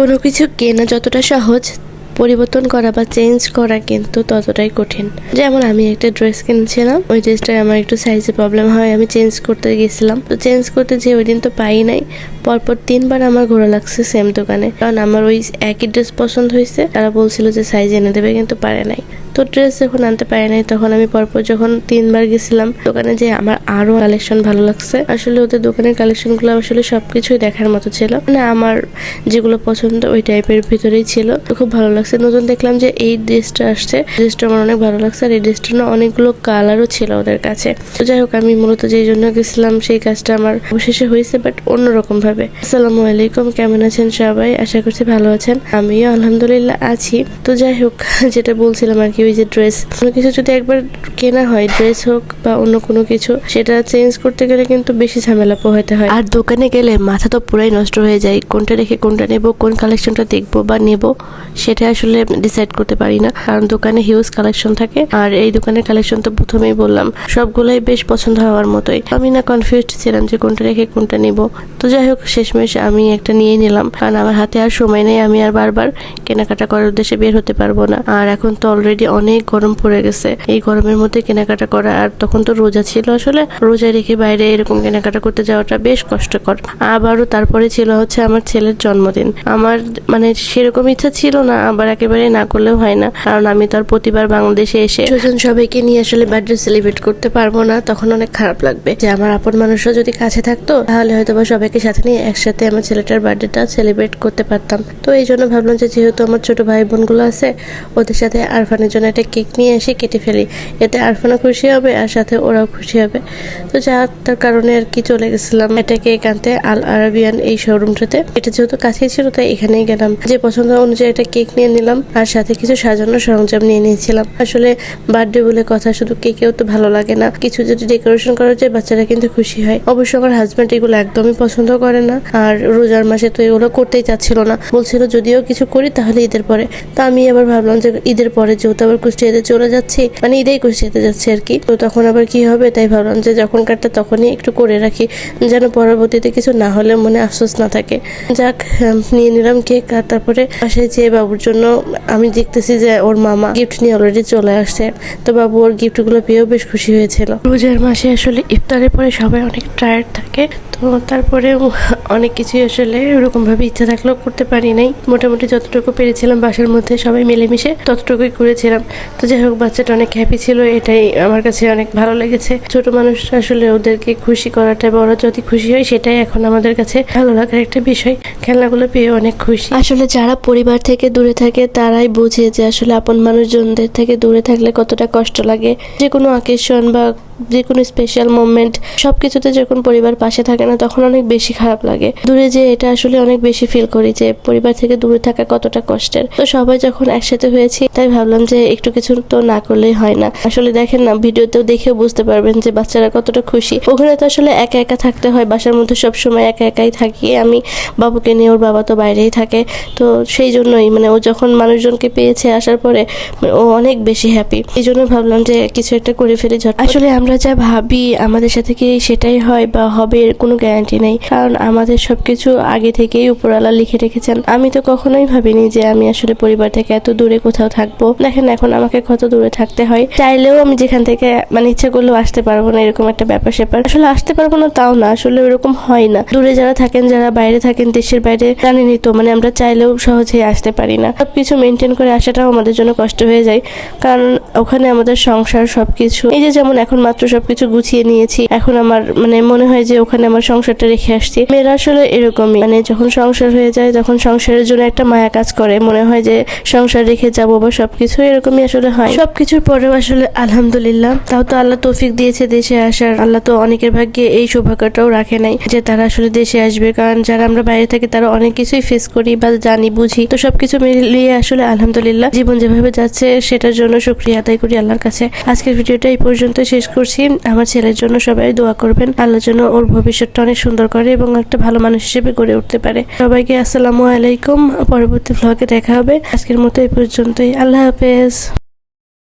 কোনো কিছু কেনা যতটা সহজ, পরিবর্তন করা বা চেঞ্জ করা কিন্তু ততটাই কঠিন। যেমন আমি একটা ড্রেস কিনেছিলাম, ওই ড্রেসটায় আমার একটু সাইজে প্রবলেম হয়, আমি চেঞ্জ করতে গেছিলাম। তো চেঞ্জ করতে যে ওই দিন তো পাই নাই। পরপর তিনবার আমার ঘোরা লাগছে সেম দোকানে। কারণ আমার ওই একই ড্রেস পছন্দ হয়েছে, তারা বলছিল যে সাইজ এনে দেবে, কিন্তু পারে নাই। তো ড্রেস যখন আনতে পারে নাই, তখন আমি পরপর যখন তিনবার গেছিলাম দোকানে যে আমার আরও কালেকশন ভালো লাগছে। আসলে ওদের দোকানের কালেকশনগুলো আসলে সবকিছুই দেখার মতো ছিল। মানে আমার যেগুলো পছন্দ ওই টাইপের ভিতরেই ছিল। তো খুব ভালো লাগছে। নতুন দেখলাম যে এই ড্রেসটা আসছে। ড্রেসটা আমার অনেক ভালো লাগছে আর এই ড্রেসটা না অনেকগুলো কালারও ছিল ওদের কাছে। তো যাই হোক, আমি মূলত যেই জন্য গেছিলাম সেই কাজটা আমার অবশেষে হয়েছে বাট অন্যরকম ভাবে আসসালামু আলাইকুম। কেমন আছেন সবাই? আশা করছি ভালো আছেন। আমিও আলহামদুলিল্লাহ আছি। তো যাই হোক, যেটা বলছিলাম আর কি ওই যে ড্রেস কোনো কিছু যদি একবার কেনা হয় ড্রেস হোক বা অন্য কোনো কিছু, সেটা চেঞ্জ করতে গেলে কিন্তু বেশি ঝামেলা পোহাতে হয়। আর দোকানে গেলে মাথা তো পুরাই নষ্ট হয়ে যায়, কোনটা রেখে কোনটা নেব, কোন কালেকশনটা দেখব বা নেব, সেটা আসলে ডিসাইড করতে পারি না। কারণ দোকানে হিউজ কালেকশন থাকে, আর এই দোকানের কালেকশন তো প্রথমেই বললাম, সবগুলোই বেশ পছন্দ হওয়ার মতোই। আমি না কনফিউজড ছিলাম যে কোনটা রেখে কোনটা নিব। তো যাই হোক, শেষমেশ আমি একটা নিয়ে নিলাম, কারণ আমার হাতে আর সময় নেই, আমি আর বারবার কেনাকাটা করার উদ্দেশ্যে বের হতে পারব না। আর এখন তো অলরেডি অনেক গরম পড়ে গেছে। এই গরমের মধ্যে কেনাকাটা করা, আর তখন তো রোজা ছিল আসলে। রোজা রেখে বাইরে এরকম কেনাকাটা করতে যাওয়াটা বেশ কষ্টকর। আবারও তারপরে ছিল হচ্ছে আমার ছেলের জন্মদিন। আমার মানে সেরকম ইচ্ছা ছিল না, আবার একেবারে না করলেও হয় না। কারণ আমি তো আর প্রতিবার বাংলাদেশে এসে সুজন সবাইকে নিয়ে আসলে বার্থডে সেলিব্রেট করতে পারব না, তখন অনেক খারাপ লাগবে। যে আমার আপন মানুষরা যদি কাছে থাকতো, তাহলে হয়তো বা সবাইকে সাথে নিয়ে একসাথে আমার ছেলেটার বার্থডেটা সেলিব্রেট করতে পারতাম। তো এই জন্য ভাবলাম যে যেহেতু আমার ছোট ভাই বোনগুলো আছে, ওদের সাথে আরফানের জন্য একটা কেক নিয়ে এসে কেটে ফেলি। এতে আরফানও খুশি হবে আর সাথে ওরাও খুশি হবে। তো যা তার কারণে আর কি চলে গেছিলাম। এটা কেক আনতে আল আরাবিয়ান এই শোরুমটাতে এটা যেহেতু কাছেই ছিল, তাই এখানেই গেলাম। যে পছন্দ অনুযায়ী একটা কেক নিয়ে নিলাম আর সাথে কিছু সাজানোর সরঞ্জাম নিয়ে নিয়েছিলাম। আসলে বার্থডে বলে কথা, শুধু কেকেও তো ভালো লাগে না। কিছু যদি ডেকোরেশন করা যায়, বাচ্চারা কিন্তু খুশি হয়। অবশ্য আমার হাজব্যান্ড এগুলো একদমই পছন্দ করে না। আর রোজার মাসে তো এগুলো করতেই চাচ্ছিল না। বলছিল, যদিও কিছু করি, তাহলে ঈদের পরে। তো আমি আবার ভাবলাম যে ঈদের পরে যেহেতু আবার কুষ্টিয়াতে চলে যাচ্ছি। মানে ঈদেই কুষ্টিয়াতে যাচ্ছি আর কি। তো তখন আবার কি হবে তাই ভাবলাম যে যখন কাটটা তখনই একটু করে রাখি, যেন পরবর্তীতে কিছু না হলে মনে আফসোস না থাকে। যাক নিয়ে নিলাম কেক আর তারপরে বাসায় যেয়ে বাবুর জন্য আমি দেখতেছি যে ওর মামা গিফট নিয়ে অলরেডি চলে আসছে। তো বাবু ওর গিফটগুলো পেয়েও বেশ খুশি হয়েছিল। রোজার মাসে আসলে ইফতারের পরে সবাই অনেক টায়ার্ড থাকে। তারপরে অনেক কিছুই আসলে ওরকম ভাবে ইচ্ছা থাকলেও করতে পারি নাই। মোটামুটি যতটুকু পেরেছিলাম বাসার মধ্যে সবাই মিলেমিশে ততটুকুই করেছিলাম। তো যাই হোক, বাচ্চাটা অনেক হ্যাপি ছিল, এটাই আমার কাছে অনেক ভালো লেগেছে। ছোট মানুষ আসলে ওদেরকে খুশি করাটা বড় যদি খুশি হয়, সেটাই এখন আমাদের কাছে ভালো লাগার একটা বিষয়। খেলনাগুলো পেয়ে অনেক খুশি। আসলে যারা পরিবার থেকে দূরে থাকে, তারাই বোঝে যে আসলে আপন মানুষজনদের থেকে দূরে থাকলে কতটা কষ্ট লাগে। যে কোনো অকেশন বা যে কোনো স্পেশাল মোমেন্ট সবকিছুতে যখন পরিবার পাশে থাকে না তখন অনেক বেশি খারাপ লাগে। দূরে যে এটা আসলে অনেক বেশি ফিল করি যে পরিবার থেকে দূরে থাকা কতটা কষ্টের। তো সবাই যখন একসাথে হয়েছি, তাই ভাবলাম যে একটু কিছু তো না করলেই হয় না। আসলে দেখেন না, ভিডিওতেও দেখেও বুঝতে পারবেন যে বাচ্চারা কতটা খুশি। ওখানে তো আসলে একা একা থাকতে হয়, বাসার মধ্যে সব সময় একা একাই থাকি। আমি বাবুকে নিয়ে, ওর বাবা তো বাইরেই থাকে। তো সেই জন্যই মানে ও যখন মানুষজনকে পেয়েছে আসার পরে মানে ও অনেক বেশি হ্যাপি এই জন্য ভাবলাম যে কিছু একটা করে ফেলি আসলে আমরা যা ভাবি, আমাদের সাথে কি সেটাই হয় বা হবে, কোনো গ্যারান্টি নেই। কারণ আমাদের সবকিছু আগে থেকেই উপরওয়ালা লিখে রেখেছেন। আমি তো কখনোই ভাবিনি যে আমি আসলে পরিবার থেকে এত দূরে কোথাও থাকব। দেখেন এখন আমাকে কত দূরে থাকতে হয়। চাইলেও আমি যেখান থেকে মানে ইচ্ছা করলেও আসতে পারব না, এরকম একটা ব্যাপার স্যাপার। আসলে আসতে পারব না তাও না, আসলে ওরকম হয় না। দূরে যারা থাকেন, যারা বাইরে থাকেন, দেশের বাইরে, জানেনই তো মানে আমরা চাইলেও সহজেই আসতে পারি না। সবকিছু মেনটেন করে আসাটাও আমাদের জন্য কষ্ট হয়ে যায়। কারণ ওখানে আমাদের সংসার সবকিছু, এই যে যেমন এখন মাত্র সবকিছু গুছিয়ে নিয়েছি, এখন আমার মানে মনে হয় যে ওখানে আমার সংসারটা রেখে আসছি। মেয়েরা আসলে এরকমই। মানে যখন সংসার হয়ে যায়, তখন সংসারের জন্য একটা মায়া কাজ করে। মনে হয় যে সংসার রেখে যাব বা সবকিছু এরকমই আসলে হয়। সবকিছুর পরেও আসলে আলহামদুলিল্লাহ, তাও তো আল্লাহ তৌফিক দিয়েছে দেশে আসার। আল্লাহ তো অনেকের ভাগ্যে এই সৌভাগ্যটাও রাখে নাই যে তারা আসলে দেশে আসবে। কারণ যারা আমরা বাইরে থাকি, তারা অনেক কিছুই ফেস করি বা জানি, বুঝি। তো সবকিছু মিলিয়ে আসলে আলহামদুলিল্লাহ, জীবন যেভাবে যাচ্ছে, সেটার জন্য শুক্রিয়া আদায় করি আল্লাহর কাছে। আজকের ভিডিওটা এই পর্যন্ত শেষ করছি। আমার ছেলের জন্য সবাই দোয়া করবেন। আল্লাহর জন্য ওর ভবিষ্যৎটা অনেক সুন্দর করে এবং একটা ভালো মানুষ হিসেবে গড়ে উঠতে পারে। সবাইকে আসসালামু আলাইকুম। পরবর্তী ভ্লগে দেখা হবে। আজকের মতো এই পর্যন্তই। আল্লাহ হাফেজ।